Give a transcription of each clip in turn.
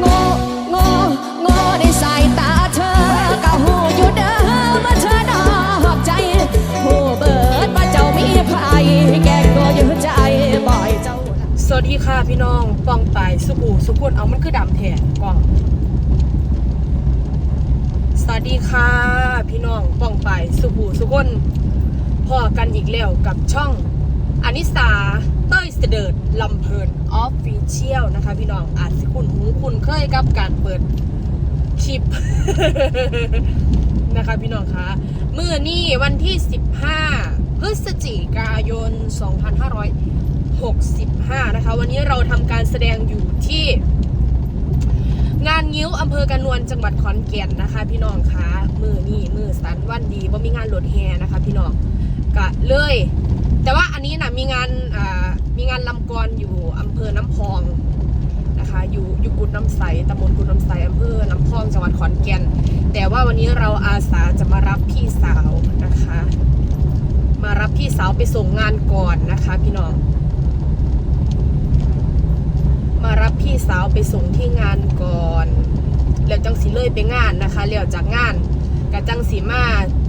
โง่โง่โง่ในสายตาเธอก็หูอยู่เด้อมาเธอนอกใจผู้เบิดว่าเจ้ามีภัยแกล้งตัวอยู่ใจบ่อยเจ้า สวัสดีค่ะพี่น้องปองตายสุกูสุกุนเอามันคือดำแทนกล้องสวัสดีค่ะ พี่น้องปองตายสุกูสุกุนพอกันอีกแล้วกับช่องอนิสา เต้ยเสดิร์ดลำเพลินออฟฟิเชียลนะคะ พี่น้องอาจสิคุณหูคุณเคยกับการเปิดคลิปนะคะพี่น้องคะเมื่อนี้วันที่ 15 พฤศจิกายน 2565 นะคะ วันนี้เราทำการแสดงอยู่ที่งานงิ้วอำเภอกระนวนจังหวัดขอนแก่นนะคะ พี่น้องคะมือนี่มือสันวันดีว่ามีงานรถแห่นะคะ พี่น้องกะเลย แต่ว่าอันนี้นะมีงานมีงานลำกรอยู่อำเภอน้ำพองนะคะอยู่อยู่กุดน้ำใสตำบลกุดน้ำใสอำเภอน้ำพองจังหวัดขอนแก่นแต่ว่าวันนี้เราอาสาจะมารับพี่สาวนะคะ มารับพี่สาวไปส่งงานก่อนนะคะ พี่น้อง มารับพี่สาวไปส่งที่งานก่อนแล้วจังสีเลยไปงานนะคะแล้วจากงาน กะจังสีมา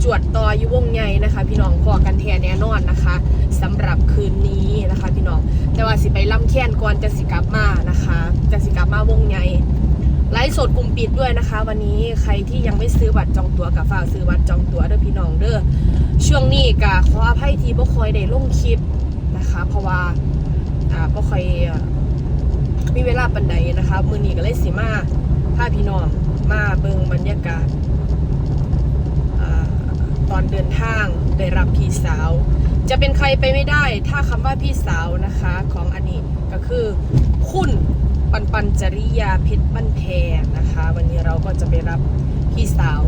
จวดต่ออยู่วงใหญ่นะคะ พี่น้องพอกันแทนแน่นอนนะคะสำหรับคืนนี้นะคะ พี่น้องแต่ว่าสิไปล่ำแค้นก่อนจะสิกลับมานะคะจะสิกลับมาวงใหญ่ไลฟ์สดกลุ่มปิดด้วยนะคะ วันนี้ใครที่ยังไม่ซื้อบัตรจองตั๋วกับฝากซื้อบัตรจองตั๋วเด้อพี่น้องเด้อช่วงนี้กะขออภัยทีบ่คอยได้ลงคลิปนะคะ เพราะว่าอ่าบ่คอยมีเวลาปันใดนะคะ มือนี้ก็เลยสิมาพาพี่น้องมาเบิงบรรยากาศ ตอนเดินทางได้รับพี่สาว จะเป็นใครไปไม่ได้ ถ้าคำว่าพี่สาวนะคะของอันนี้ก็คือคุณปันปันจริยาเพชรบ้านแพงนะคะ วันนี้เราก็จะไปรับพี่สาว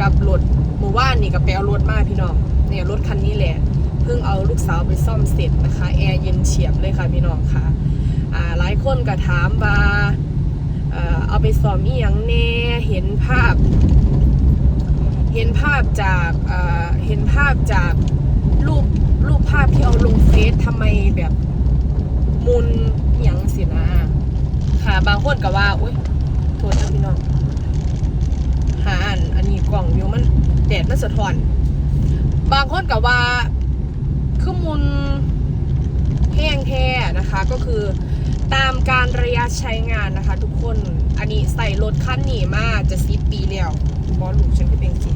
กับรถหมู่ว่านนี่ก็ไปเอารถมาพี่น้องเนี่ยรถคันนี้แหละเพิ่งเอาลูกสาวไปซ่อมเสร็จนะคะแอร์เย็นเฉียบเลยค่ะพี่น้องค่ะอ่าหลายคนก็ถามว่าเออเอาไปสอมอีหยังแน่เนภาพ เห็นภาพจากเอ่อเห็นภาพจากรูปรูปภาพที่เอาลงเฟซทำไมแบบมุนอหย่างสินะค่ะบางคนก็ว่าอุ้ยโทษนะพี่น้องหาอันอันนี้กล่องอยู่มันแดดมันสะท้อน บางคนก็ว่าคือมุนแห้งแท้นะคะก็คือตามการระยะใช้งานนะคะ ทุกคนอันนี้ใส่รถคันนี้มาจะสิบปีแล้วบอลูกฉันก็เป็นสิ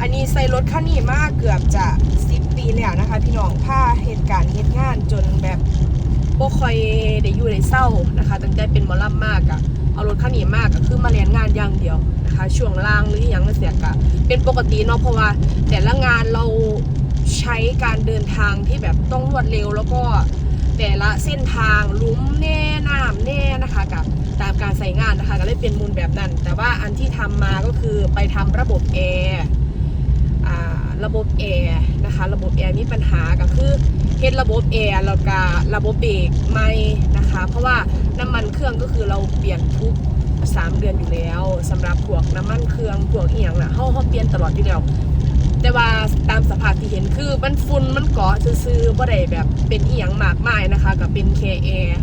อันนี้ใส่รถคันนี้มากเกือบจะสิบปีแล้วนะคะ พี่น้องผ้าเหตุการณ์เหตุงานจนแบบบ่ค่อยได้อยู่ได้เศร้านะคะตั้งแต่เป็นมอลำมากอะเอารถคันนี้มากก็คือมาเรียนงานอย่างเดียวนะคะ ช่วงล่างหรือยังเสียกะเป็นปกติเนาะเพราะว่า แต่ละงานเราใช้การเดินทางที่แบบต้องรวดเร็วแล้วก็แต่ละเส้นทางลุ้มแน่น้ำแน่นะคะกับตามการใส่งานนะคะก็เลยเป็นมูลแบบนั้น แต่ว่าอันที่ทำมาก็คือไปทำระบบแอร์ ระบบแอร์นะคะ ระบบแอร์มีปัญหาก็คือเฮ็ดระบบแอร์แล้วก็ระบบเบรกไม่นะคะ เพราะว่าน้ำมันเครื่องก็คือเราเปลี่ยนทุก3เดือนอยู่แล้วสำหรับพวกน้ำมันเครื่องพวกอีหยังน่ะเฮาเฮาเปลี่ยนตลอดอยู่แล้วแต่ว่าตามสภาพที่เห็นคือมันฝุ่นมันเกาะซื่อๆบ่ได้แบบเป็นอีหยังมากมายนะคะกับเป็นแค่แอร์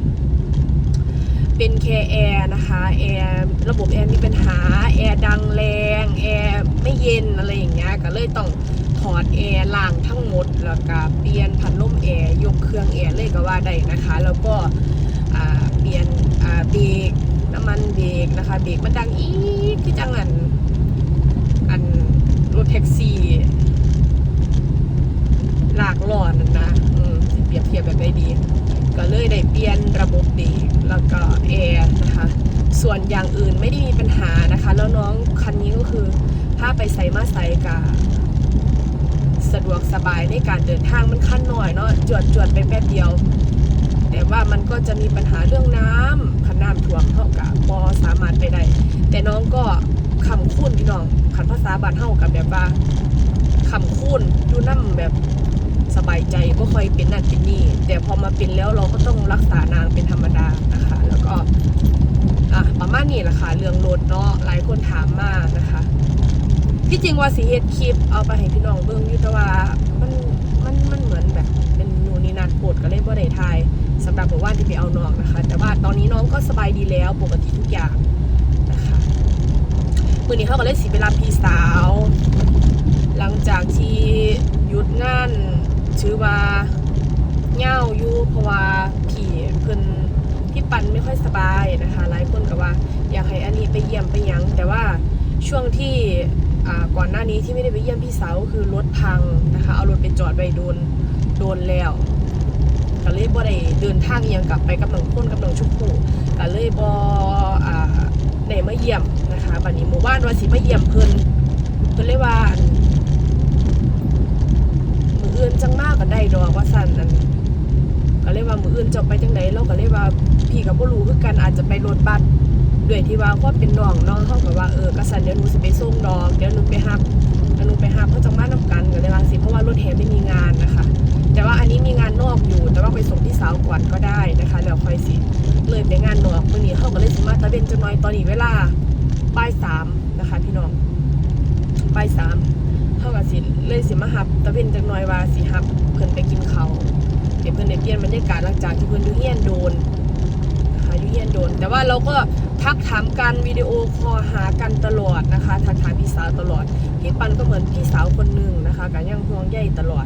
เป็นแค่แอร์นะคะแอร์ระบบแอร์มีปัญหาแอร์ดังแรงแอร์ไม่เย็นอะไรอย่างเงี้ยก็เลยต้อง ถอดแอร์ล้างทั้งหมด แล้วก็เปลี่ยนพัดลมแอร์ยกเครื่องแอร์เลยก็ว่าได้นะคะ แล้วก็เปลี่ยนเบรกน้ำมันเบรกนะคะเบรกมันดังอีกคือจังอันอันรถแท็กซี่หลากหลอนนั่นนะอืมเปรียบเทียบแบบได้ดี ก็เลยได้เปลี่ยนระบบเบรกแล้วก็แอร์นะคะ ส่วนอย่างอื่นไม่ได้มีปัญหานะคะ แล้วน้องคันนี้ก็คือถ้าไปใส่มาใส่กับ สะดวกสบายในการเดินทางมันขั้นหน่อยเนาะจวดจวดๆไปแป๊บเดียว แต่ว่ามันก็จะมีปัญหาเรื่องน้ำขันน้ำท่วมเท่ากับบอสามารถไปได้ แต่น้องก็คำคุ้นพี่น้องขันภาษาบ้านเท่ากับแบบว่าคำคูณดูน้ำแบบสบายใจก็ค่อยเป็นนั่นเป็นนี่ แต่พอมาเป็นแล้วเราก็ต้องรักษานางเป็นธรรมดานะคะ แล้วก็อะประมาณนี้แหละค่ะเรื่องรถเนาะหลายคนถามมากนะคะ ที่จริงว่าสีเฮ็ดคลิปเอาไปให้พี่น้องเบิ่งอยู่แต่ว่ามันมันมันเหมือนแบบเป็นนูนนี่นั่นโปดก็เลยบ่ได้ทายสำหรับบอกว่าที่ไปเอาน้องนะคะ แต่ว่าตอนนี้น้องก็สบายดีแล้วปกติทุกอย่างนะคะมือนี้เขาก็เลยสีไปรับพี่สาว หลังจากที่หยุดงานชื่อว่าเหง่าอยู่เพราะว่าพี่เพิ่นพี่ปันไม่ค่อยสบายนะคะหลายคนก็ว่า อยากให้อันนี้ไปเยี่ยมไปยังแต่ว่าช่วงที่ ก่อนหน้านี้ที่ไม่ได้ไปเยี่ยมพี่สาวก็คือรถพังนะคะ เอารถไปจอดไปโดนโดนแล้วก็เลยบ่ได้เดินทางยังกลับไปกับน้องพ้นกับน้องชุกผู้ก็เลยบ่อ่าได้มาเยี่ยมนะคะบัดนี้หมู่บ้านว่าสิมาเยี่ยมเพิ่นเพิ่นเลยว่ามืออื่นจังมากก็ได้ดอกว่าสั่นนั่นก็เลยว่ามืออื่นจะไปจังไดเราก็เลยว่าพี่กับบ่อรู้คือกันอาจจะไปรถบัส ด้วยที่ว่าความเป็นน้องน้องเขาแบบว่าเออกระสันเดี๋ยวหนูสิไปส่งดอกเดี๋ยวหนูไปฮับเดี๋ยวหนูไปฮับเขาจะมานํกันกันเลยว่าสิเพราะว่ารถแห่ไม่มีงานนะคะ แต่ว่าอันนี้มีงานนอกอยู่แต่ว่าไปส่งที่สาวก่อนก็ได้นะคะแล้วค่อยสิเลยไปงานนอกมื่อนี้เขาก็เลยสิมาตะเวนจังน้อยตอนนี้เวลาบ่ายสามนะคะพี่น้องบ่ายสามเขาก็สิเลยสิมาฮับตะเวนจังน้อยว่าสิฮับเพิ่นไปกินเขาเดี๋ยวเพิ่อนได้เปลี่ยนบรรยากาศหลังจากที่เพิ่อนอยู่เฮียนโดน นะคะยุ่เยียนโดน แต่ว่าเราก็ทักถามกันวิดีโอคอลหากันตลอดนะคะทักถามพี่สาวตลอด พี่ปันก็เหมือนพี่สาวคนหนึ่งนะคะกันยังห่วงใยตลอด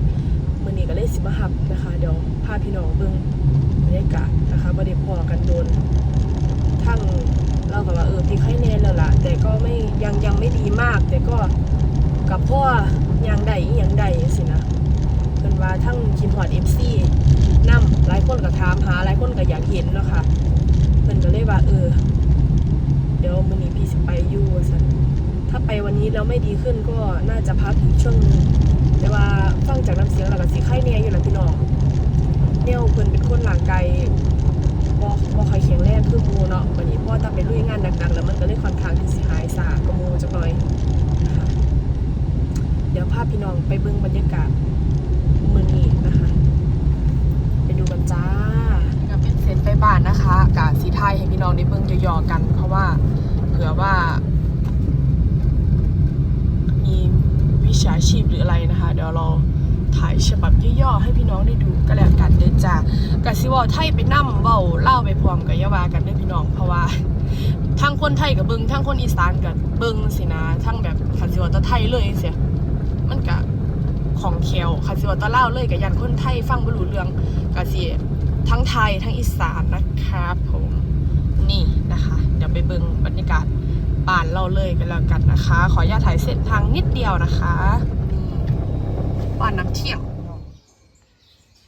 มื่อนี้ก็เลยสิมาหับนะคะ เดี๋ยวพาพี่น้องเบิ่งบรรยากาศนะคะบ่ได้พอกันโดนทั้งเราก็ว่าเออพี่ไข้แน่แล้วล่ะ แต่ก็ไม่ยังยังไม่ดีมาก แต่ก็กับพ่อยังได้อีหยังได้สินะเพิ่นว่าทั้งคิมฮอดเอฟซีนำหลายคนก็ถามหาหลายคนก็อยากเห็นเนาะค่ะ พิ่นก็เลยว่าเออ เดี๋ยวมื้อนี้พี่สิไปอยู่ว่าซั่นถ้าไปวันนี้แล้วไม่ดีขึ้นก็น่าจะพักอีกช่วงนึงแต่ว่าฟังจากน้ำเสียงแล้วก็สิไข้แน่อยู่ล่ะพี่น้องแนวเพิ่นเป็นคนร่างไกายบ่บ่ค่อยแข็งแรงคือหมู่เนาะวันนี้พ่อถ้าไปลุยงานหนักๆแล้วมันก็เลยค่อนข้างที่สิหายสากับหมู่จักหน่อยนะคะเดี๋ยวพาพี่น้องไปเบิ่งบรรยากาศมื้อนี้นะคะ ไปดูกันจ้ากับเป็นเซนไปบ้า นะคะกะสีไทยให้พี่น้องได้เบิ่งยอๆกัน เพราะว่าเผื่อว่า มีวิชาชีพหรืออะไรนะคะ เดี๋ยวเราถ่ายฉบับย่อๆให้พี่น้องได้ดูก็แล้วกันเด้อจ้ากะสิว่าไทยไปนั่มเบาเล่าไปพร้อมกับยาวากันด้อพี่น้องเพราะว่าทั้งคนไทยกับเบิงทั้งคนอีสานกับเบิงสินะทั้งแบบคันสิวตะไทยเลยเสียมันกะของแควค่ะสิวตะเล่าเลยกับยันคนไทยฟังบรู้เรื่องกะสิ ทั้งไทยทั้งอีสานนะครับผมนี่นะคะ เดี๋ยวไปเบิ่งบรรยากาศบ้านเราเลยกันแล้วกันนะคะ ขออนุญาตถ่ายเส้นทางนิดเดียวนะคะนี่บ้านน้ำเที่ยง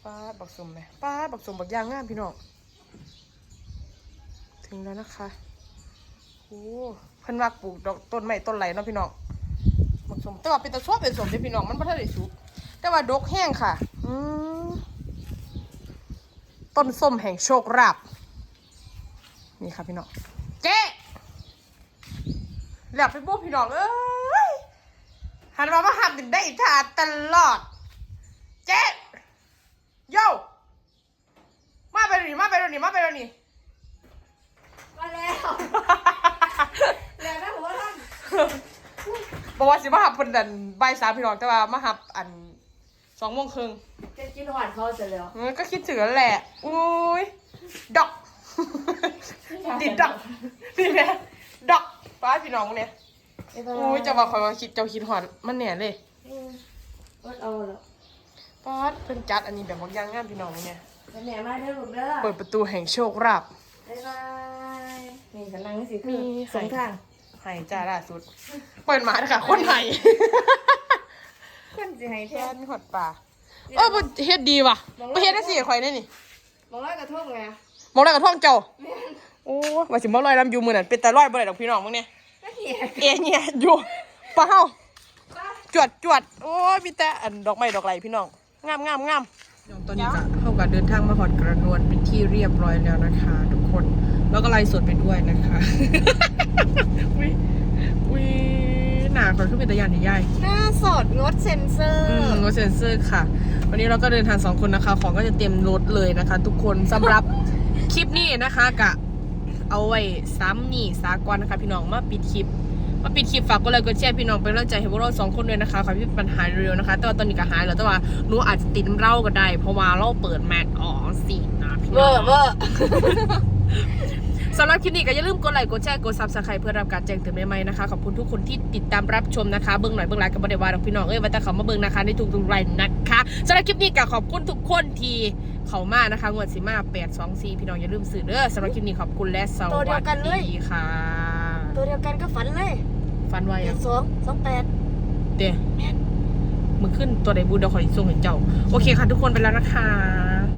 ป้าบักสมไหมป้าบักสมบักยางงามพี่น้องถึงแล้วนะคะโอ้เพิ่นว่าปลูกดอกต้นไม้ต้นไหลเนาะพี่น้องบักสมแต่ว่าเป็นตะชวบเป็นสมเด้อพี่น้องมันบ่ทันได้สุกแต่ว่าดกแห้งค่ะ อืม ต้นส้มแห่งโชคราบนี่ค่ะพี่น้องเจ๊หลับไปปุ๊บพี่น้องเอ้ยหันมามาหับถึงได้ทานตลอด เจ๊โย่มาไปเดี๋ยวนี้มาไปเดี๋ยวนี้มาไปเดี๋ยวนี้มาแล้ว แล้วนะหัวท่านบอกว่าสิมาหับเป็นดันใบายสามพี่น้องแต่ว่ามาหับอัน สองโมงครึ่งจะกินหวานเขาเสร็จแล้วเออก็คิดถึงแล้วแหละอุ้ยดอกดิดดอกนี่แหละดอกป้าพี่น้องมึงเนี่ยอุ้ยจะว่าคอยว่าคิดเจ้าคิดหอดมันเนี่ยเลยอดเอาแล้วป้าดเพิ่นจัดอันนี้แบบบางอย่างงามพี่น้องมึงเนี่ยแม่มาเด้อลูกเด้อเปิดประตูแห่งโชคราบบ๊ายบายนี่ฉันนั่งสิคือมีสองทางไห้จ้าล่าสุด เปิดมาเถอะค่ะคนไห้ คนสิให้แทแค่นมีหอดป่าเออบ่เฮ็ดดีว่ะบ่เฮ็ดได้สิข่อยได้นี่มองร้อยกระทงไงมองได้กับท่องเจ้าโอ้ว่าสิบ่ลอยลำอยู่มื้อนั้นเป็นแต่ลอยบ่ได้ดอกพี่น้องมึงเนี่ยก็เหี้ยเอะเนี่ยอยู่ปะเฮาจวดจวดโอ้ยมีแต่อันดอกไม้ดอกไหลพี่น้องงามงามงามตอนนี้ก็เข้ากับเดินทางมาหอดกระนวนเป็นที่เรียบร้อยแล้วนะคะ ทุกคน แล้วก็ไลฟ์สดไปด้วยนะคะวิวิห นาคนขึ้นเป็นตะยานใหญ่หน้าสดงดเซ็นเซออืมร์รถเซนเซอร์ค่ะ วันนี้เราก็เดินทางสองคนนะคะ ของก็จะเต็มรถเลยนะคะ ทุกคนสำหรับคลิปนี้นะคะกะเอาไว้ซ้ำนี่สากลนะคะ พี่น้องมาปิดคลิปมาปิดคลิปฝากกดไลค์กดแชร์พี่น้องเป็นกำลังใจให้พวกเราสองคนด้วยนะคะขอให้พี่ปัญหาเร็วๆนะคะ แต่ว่าตอนนี้ก็หายแล้วแต่ว่าหนูอาจจะติดน้ำเหล่าก็ได้ เพราะว่าเราเปิดแมทออกสินะพี่พี่เวน้อองร์เวอร์ สำหรับคลิปนี้ก็อย่าลืมกดไลค์กดแชร์กดซับสไครต์เพื่อรับการแจ้งเตือนใหม่ๆนะคะขอบคุณทุกคนที่ติดตามรับชมนะคะเบื้องหน่อยเบื้องหลังกับบริวารของพี่น้องเอ้ยว่าแต่เขามาเบื้องนะคะในทุกๆไลน์นะคะสำหรับคลิปนี้ก็ขอบคุณทุกคนที่เขามานะคะงวดสิมา8 2 4พี่น้องอย่าลืมสื่อเด้อสำหรับคลิปนี้ขอบคุณและสวัสดีค่ะตัวเดียวกันก็ฝันเลยฟันไว้แปอะดสองสองแปด เดี๋ยวมึงขึ้นตัวใดบูเดยวขอส่งเห็นเจ้า โอเคค่ะทุกคนไปแล้วนะคะ